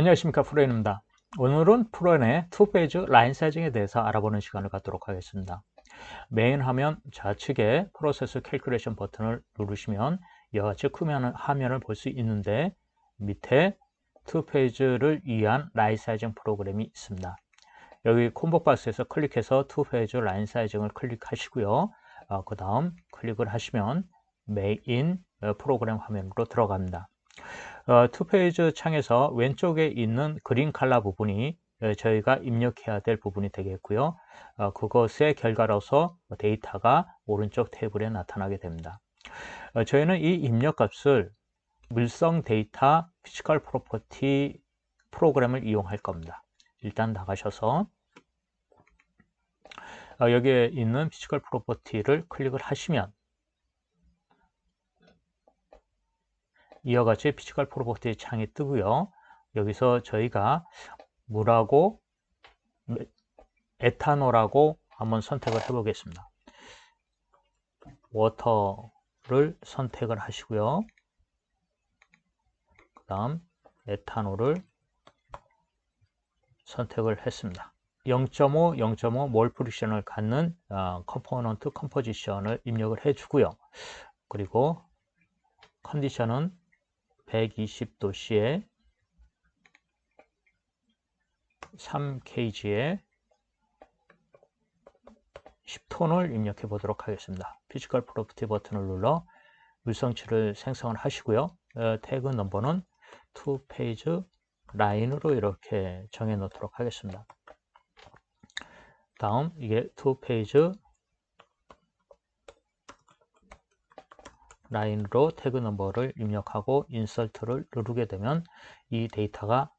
안녕하십니까 프로엔입니다. 오늘은 프로엔의 투페이지 라인 사이징에 대해서 알아보는 시간을 갖도록 하겠습니다. 메인 화면 좌측에 프로세스 캘큘레이션 버튼을 누르시면 이와 같이 크면 화면을 볼 수 있는데 밑에 투페이지를 위한 라인 사이징 프로그램이 있습니다. 여기 콤보 박스에서 클릭해서 투페이지 라인 사이징을 클릭하시고요. 어, 그 다음 클릭을 하시면 메인 어, 프로그램 화면으로 들어갑니다 어, 투페이지 창에서 왼쪽에 있는 그린 칼라 부분이 어, 저희가 입력해야 될 부분이 되겠고요. 어, 그것의 결과로서 데이터가 오른쪽 테이블에 나타나게 됩니다. 어, 저희는 이 입력 값을 물성 데이터 피지컬 프로퍼티 프로그램을 이용할 겁니다. 일단 나가셔서 어, 여기에 있는 피지컬 프로퍼티를 클릭을 하시면 이와 같이 피지컬 프로퍼티 창이 뜨고요. 여기서 저희가 물하고 에탄올하고 한번 선택을 해 보겠습니다. 워터를 선택을 하시고요. 그 다음 에탄올을 선택을 했습니다. 0.5, 0.5 몰 프리션을 갖는 어, 컴포넌트 컴포지션을 입력을 해주고요. 그리고 컨디션은 120도씨에 3kg에 10톤을 입력해 보도록 하겠습니다. 피지컬 프로퍼티 버튼을 눌러 물성치를 생성을 하시고요. 어, 태그 넘버는 2페이지 라인으로 이렇게 정해 놓도록 하겠습니다. 다음 이게 2페이지 라인으로 태그 넘버를 입력하고 인설트를 누르게 되면 이 데이터가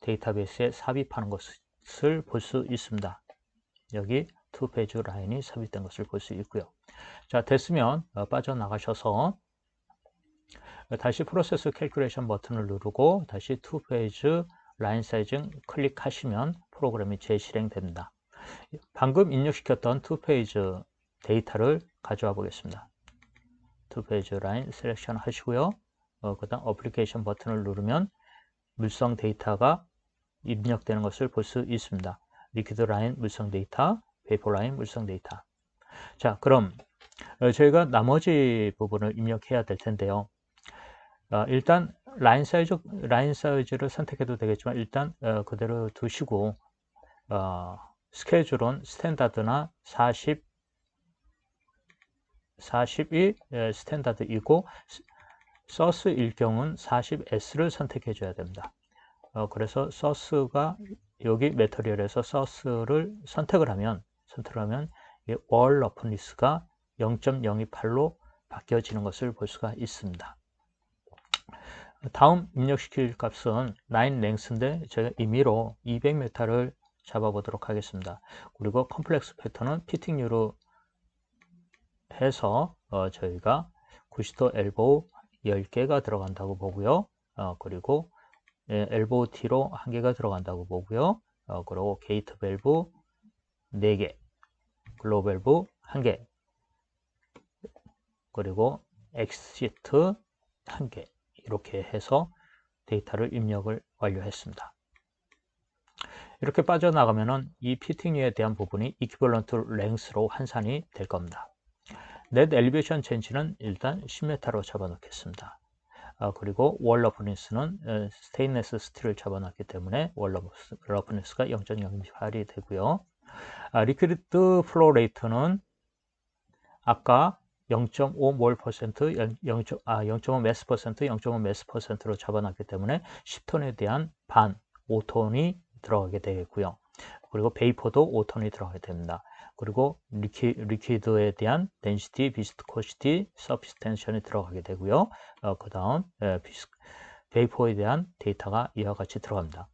데이터베이스에 삽입하는 것을 볼 수 있습니다. 여기 투페이지 라인이 삽입된 것을 볼 수 있고요. 자 됐으면 어, 빠져나가셔서 다시 프로세스 캘큘레이션 버튼을 누르고 다시 투페이지 라인 사이징 클릭하시면 프로그램이 재실행됩니다. 방금 입력시켰던 투페이지 데이터를 가져와 보겠습니다. 투 페이지 라인 셀렉션 하시고요. 어, 그 다음 어플리케이션 버튼을 누르면 물성 데이터가 입력되는 것을 볼 수 있습니다. 리퀴드 라인 물성 데이터, 페이퍼 라인 물성 데이터. 자, 그럼 어, 저희가 나머지 부분을 입력해야 될 텐데요. 어, 일단 라인 사이즈 라인 사이즈를 선택해도 되겠지만 일단 어, 그대로 두시고 어, 스케줄은 스탠다드나 40 40이 스탠다드이고 서스일 경우는 40S를 선택해 줘야 됩니다. 어, 그래서 서스가 여기 메터리얼에서 서스를 선택을 하면 선택을 하면 월 러프니스가 0.028로 바뀌어지는 것을 볼 수가 있습니다. 다음 입력시킬 값은 라인 랭스인데 제가 임의로 200m를 잡아보도록 하겠습니다. 그리고 컴플렉스 패턴은 피팅유로 해서 어, 저희가 90도 엘보우 10개가 들어간다고 보고요. 어, 그리고 예, 엘보우 T로 1개가 들어간다고 보고요. 어, 그리고 게이트 밸브 4개, 글로우 밸브 1개, 그리고 엑시트 1개 이렇게 해서 데이터를 입력을 완료했습니다. 이렇게 빠져나가면은 이 피팅유에 대한 부분이 이퀴벌런트 랭스로 환산이 될 겁니다. 넷 엘리베이션 젠치는 일단 10m로 잡아놓겠습니다. 아, 그리고 월 러프니스는 스테인레스 스틸을 잡아놨기 때문에 월 러프니스가 0.08이 되고요. 아, 리퀴드 플로 레이트는 아까 0.5몰 퍼센트, 0, 아, 0.5 매스 퍼센트, 0.5 매스 퍼센트로 잡아놨기 때문에 10톤에 대한 반, 5톤이 들어가게 되겠고요. 그리고 베이퍼도 5톤이 들어가게 됩니다. 그리고 리퀴, 리퀴드에 대한 density, viscosity, surface tension이 들어가게 되고요. 어, 그 다음 베이퍼에 대한 데이터가 이와 같이 들어갑니다.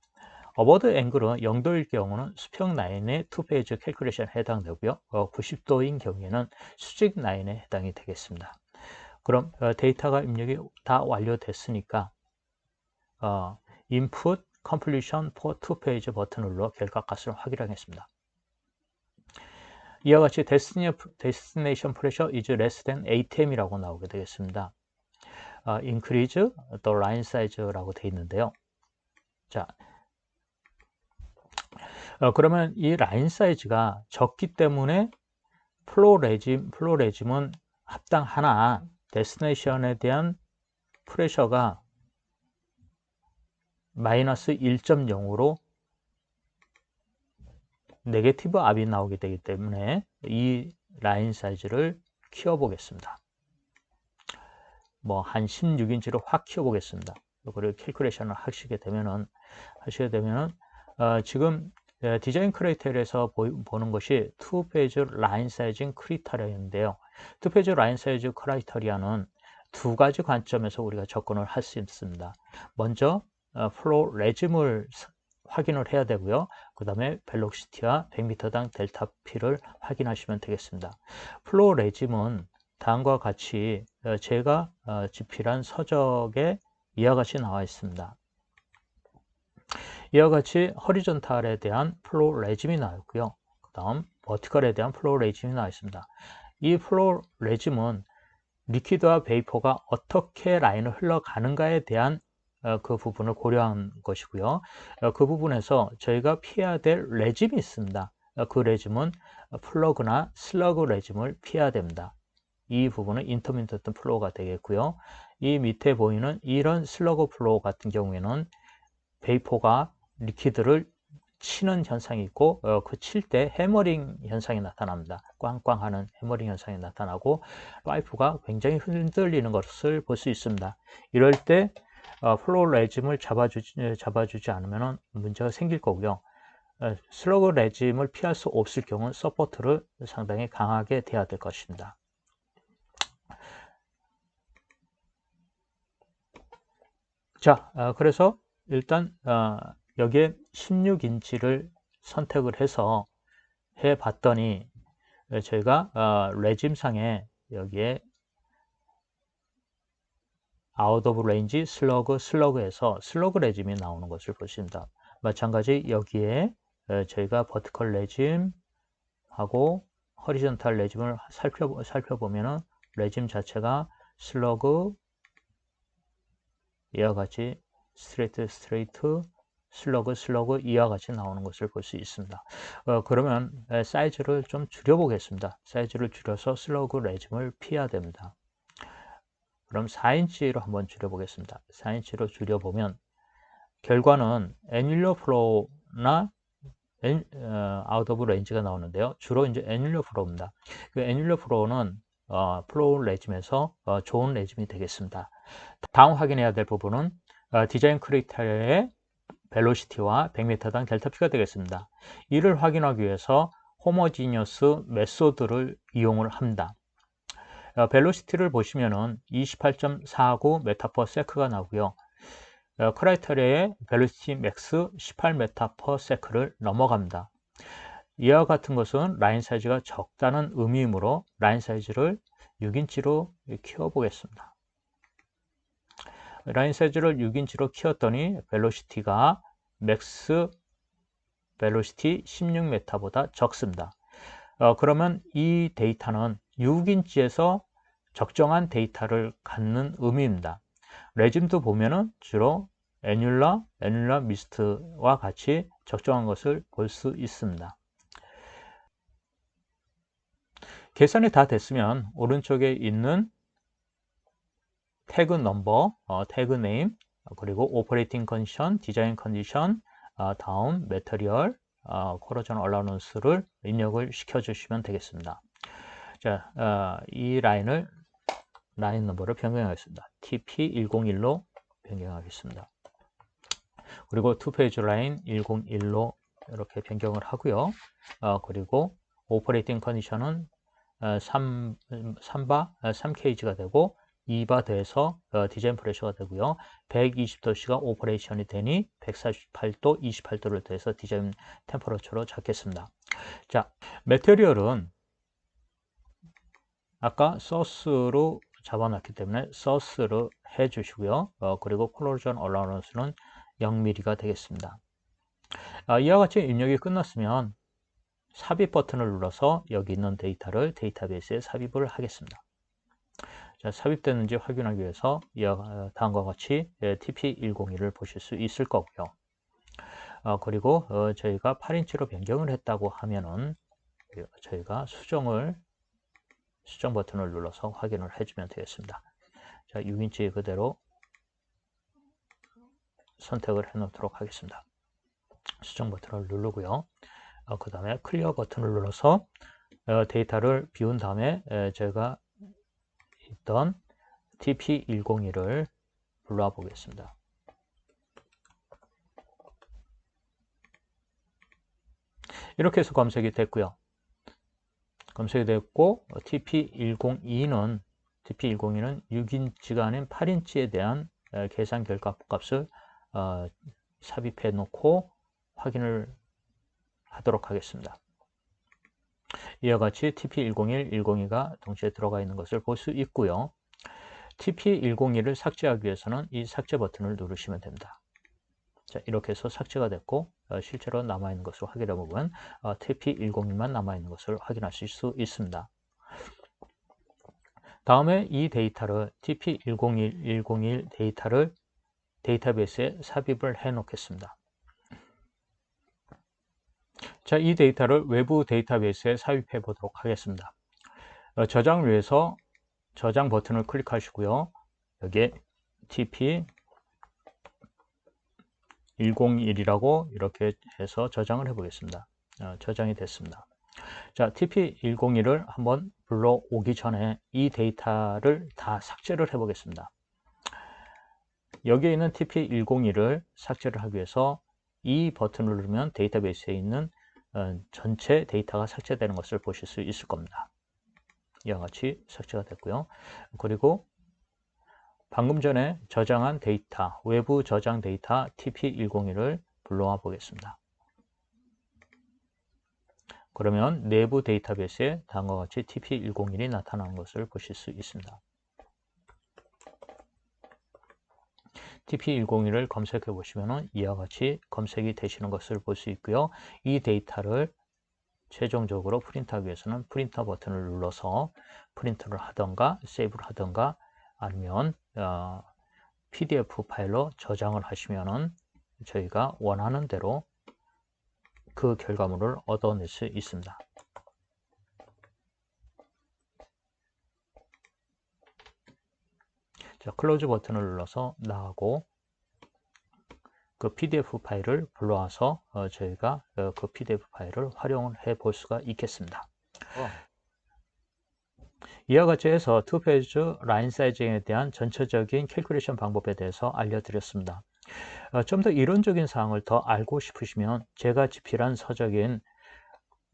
어버드 앵글은 0도일 경우는 수평 라인의 투페이지 캘큘레이션에 해당되고요. 어, 90도인 경우에는 수직 라인에 해당이 되겠습니다. 그럼 어, 데이터가 입력이 다 완료됐으니까 어, input completion for two page 버튼을 눌러 결과 값을 확인하겠습니다. 이와 같이 destination pressure is less than ATM이라고 나오게 되겠습니다. 어, increase the line size라고 되어 있는데요. 자, 어, 그러면 이 라인 사이즈가 적기 때문에 플로 레짐, 플로 레짐은 합당 하나, 데스티네이션에 대한 프레셔가 마이너스 1.0으로 네게티브 압이 나오게 되기 때문에 이 라인 사이즈를 키워 보겠습니다. 뭐 한 16인치로 확 키워 보겠습니다. 그리고 캘큘레이션을 하시게 되면은 하시게 되면은 어, 지금 디자인 크리테리에서 보는 것이 투 페이지 라인 사이징 크리테리아인데요. 투 페이지 라인 사이즈 크라이터리아는 두 가지 관점에서 우리가 접근을 할 수 있습니다. 먼저 어, 플로 레짐을 확인을 해야 되고요. 그 다음에 벨로시티와 100m당 델타 P를 확인하시면 되겠습니다. 플로 레짐은 다음과 같이 어, 제가 어, 집필한 서적에 이와 같이 나와 있습니다. 이와 같이 허리존탈에 대한 플로 레짐이 나와 있고요. 그 다음 버티컬에 대한 플로 레짐이 나와 있습니다. 이 플로 레짐은 리퀴드와 베이퍼가 어떻게 라인을 흘러가는가에 대한 어, 그 부분을 고려한 것이고요. 어, 그 부분에서 저희가 피해야 될 레짐이 있습니다. 어, 그 레짐은 플러그나 슬러그 레짐을 피해야 됩니다. 이 부분은 인터미디트 플로우가 되겠고요. 이 밑에 보이는 이런 슬러그 플로우 같은 경우에는 베이퍼가 리퀴드를 치는 현상이 있고 어, 그칠 때 해머링 현상이 나타납니다. 꽝꽝하는 해머링 현상이 나타나고 파이프가 굉장히 흔들리는 것을 볼 수 있습니다. 이럴 때 어, 플로우 레짐을 잡아주지, 잡아주지 않으면 문제가 생길 거고요. 어, 슬러그 레짐을 피할 수 없을 경우 서포트를 상당히 강하게 대야 될 것입니다. 자, 어, 그래서 일단 어, 여기에 16인치를 선택을 해서 해 봤더니 저희가 어, 레짐상에 여기에 아웃 오브 레인지 슬러그 슬러그에서 슬러그 레짐이 나오는 것을 보십니다. 마찬가지 여기에 저희가 버티컬 레짐 하고 허리전탈 레짐을 살펴, 살펴보면은 레짐 자체가 슬러그 이와 같이 스트레이트 스트레이트 슬러그 슬러그 이와 같이 나오는 것을 볼 수 있습니다. 어, 그러면 사이즈를 좀 줄여 보겠습니다. 사이즈를 줄여서 슬러그 레짐을 피해야 됩니다. 그럼 4인치로 한번 줄여보겠습니다. 4인치로 줄여보면 결과는 애닐러 플로우나 아웃 오브 레인지가 나오는데요. 주로 이제 애닐러 플로우입니다. 그 애닐러 플로우는 어, 플로우 레짐에서 어, 좋은 레짐이 되겠습니다. 다음 확인해야 될 부분은 어, 디자인 크리테리아의 벨로시티와 100m당 델타 P가 되겠습니다. 이를 확인하기 위해서 호머지니어스 메소드를 이용을 합니다. 어, 벨로시티를 보시면은 28.49 메타 퍼 세크가 나오고요. 어, 크라이터리의 벨로시티 맥스 18 메타 퍼 세크를 넘어갑니다. 이와 같은 것은 라인 사이즈가 적다는 의미이므로 라인 사이즈를 6인치로 키워 보겠습니다. 라인 사이즈를 6인치로 키웠더니 벨로시티가 맥스 벨로시티 16m보다 적습니다. 어, 그러면 이 데이터는 6인치에서 적정한 데이터를 갖는 의미입니다. 레짐도 보면은 주로 애뉴라, 애뉴라 미스트와 같이 적정한 것을 볼 수 있습니다. 계산이 다 됐으면 오른쪽에 있는 태그 넘버, 어, 태그 네임, 그리고 오퍼레이팅 컨디션, 디자인 컨디션, 어, 다음 메터리얼, 어, 코로전 얼라운스를 입력을 시켜 주시면 되겠습니다. 자, 어, 이 라인을 라인 넘버를 변경하겠습니다. TP101로 변경하겠습니다. 그리고 투페이지 라인 101로 이렇게 변경을 하고요. 어, 그리고 오퍼레이팅 컨디션은 3, 3바, 3Kg가 되고 2바 돼서 어, 디자인 프레셔가 되고요. 120도씨가 오퍼레이션이 되니 148도, 28도를 더해서 디자인 템퍼러처로 잡겠습니다. 자, 메테리얼은 아까 소스로 잡아놨기 때문에 source로 해주시고요. 어, 그리고 collision allowance는 0mm가 되겠습니다. 아, 이와 같이 입력이 끝났으면 삽입 버튼을 눌러서 여기 있는 데이터를 데이터베이스에 삽입을 하겠습니다. 자, 삽입됐는지 확인하기 위해서 다음과 같이 TP101을 보실 수 있을 거고요. 어, 그리고 어, 저희가 8인치로 변경을 했다고 하면은 저희가 수정을 수정 버튼을 눌러서 확인을 해주면 되겠습니다. 자, 6인치 그대로 선택을 해 놓도록 하겠습니다. 수정 버튼을 누르고요. 어, 그 다음에 클리어 버튼을 눌러서 어, 데이터를 비운 다음에 에, 제가 있던 TP101을 불러와 보겠습니다. 이렇게 해서 검색이 됐고요. 검색이 됐고 TP102는 TP102는 6인치가 아닌 8인치에 대한 에, 계산 결과 값을 어, 삽입해 놓고 확인을 하도록 하겠습니다. 이와 같이 TP101, 102가 동시에 들어가 있는 것을 볼 수 있고요. TP101을 삭제하기 위해서는 이 삭제 버튼을 누르시면 됩니다. 자, 이렇게 해서 삭제가 됐고 어, 실제로 남아있는 것을 확인해 보면 어, TP101만 남아있는 것을 확인하실 수 있습니다. 다음에 이 데이터를 TP101, 101 데이터를 데이터베이스에 삽입을 해 놓겠습니다. 자, 이 데이터를 외부 데이터베이스에 삽입해 보도록 하겠습니다. 어, 저장을 위해서 저장 버튼을 클릭하시고요. 여기에 TP 101이라고 이렇게 해서 저장을 해 보겠습니다. 어, 저장이 됐습니다. 자, TP101을 한번 불러오기 전에 이 데이터를 다 삭제를 해 보겠습니다. 여기에 있는 TP101을 삭제를 하기 위해서 이 버튼을 누르면 데이터베이스에 있는 어, 전체 데이터가 삭제되는 것을 보실 수 있을 겁니다. 이와 같이 삭제가 됐고요. 그리고 방금 전에 저장한 데이터, 외부 저장 데이터 TP101을 불러와 보겠습니다. 그러면 내부 데이터베이스에 다음과 같이 TP101이 나타나는 것을 보실 수 있습니다. TP101을 검색해 보시면 이와 같이 검색이 되시는 것을 볼 수 있고요. 이 데이터를 최종적으로 프린트하기 위해서는 프린터 버튼을 눌러서 프린트를 하던가 세이브를 하던가 아니면 어, PDF 파일로 저장을 하시면은 저희가 원하는 대로 그 결과물을 얻어낼 수 있습니다. 자, 클로즈 버튼을 눌러서 나가고 그 PDF 파일을 불러와서 어, 저희가 어, 그 PDF 파일을 활용을 해 볼 수가 있겠습니다. 어. 이와 같이 해서 투페이즈 라인 사이징에 대한 전체적인 캘큘레이션 방법에 대해서 알려드렸습니다. 어, 좀더 이론적인 사항을 더 알고 싶으시면 제가 집필한 서적인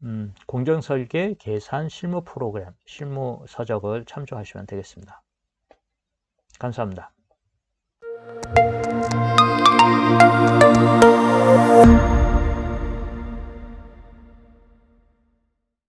음, 공정설계 계산 실무 프로그램 실무 서적을 참조하시면 되겠습니다. 감사합니다.